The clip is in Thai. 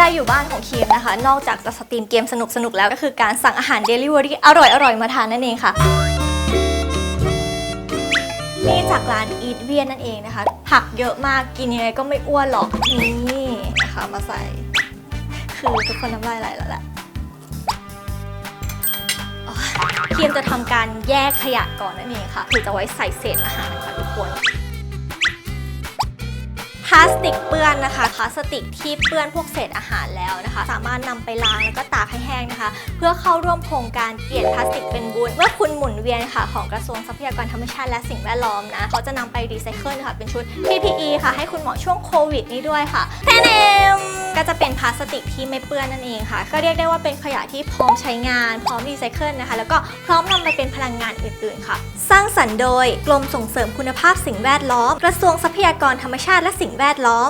ลาอยู่บ้านของคีมนะคะ นอกจากจะสตรีมเกมสนุกๆแล้วก็คือการสั่งอาหารเดลิเวอรี่อร่อยๆมาทานนั่นเองค่ะนี่จากร้านอีทเวียนนั่นเองนะคะ ผักเยอะมากกินยังไงก็ไม่อ้วนหรอกนี่นะคะมาใส่ คือทุกคนน้ำลายไหลแล้วแหละคีมจะทำการแยกขยะก่อนนั่นเองค่ะ คือจะไว้ใส่เศษอาหารค่ะทุกคน พลาสติกเปื้อนนะคะพลาสติกที่เปื้อนพวกเศษอาหารแล้วนะคะ สามารถนำไปล้างแล้วก็ตากให้แห้งนะคะ เพื่อเข้าร่วมโครงการเปลี่ยนพลาสติกเป็นบุญเมื่อคุณหมุนเวียนค่ะของกระทรวงทรัพยากรธรรมชาติและสิ่งแวดล้อมนะเขาจะนำไปรีไซเคิลค่ะเป็นชุด PPE ค่ะให้คุณหมอช่วงโควิดนี้ด้วยค่ะแทนเอม ก็จะเป็นพลาสติกที่ไม่เปื้อนนั่นเองค่ะ ก็เรียกได้ว่าเป็นขยะที่พร้อมใช้งาน พร้อมรีไซเคิลนะคะ แล้วก็พร้อมนำไปเป็นพลังงานอื่นๆค่ะ สร้างสรรค์โดยกรมส่งเสริมคุณภาพสิ่งแวดล้อม กระทรวงทรัพยากรธรรมชาติและสิ่งแวดล้อม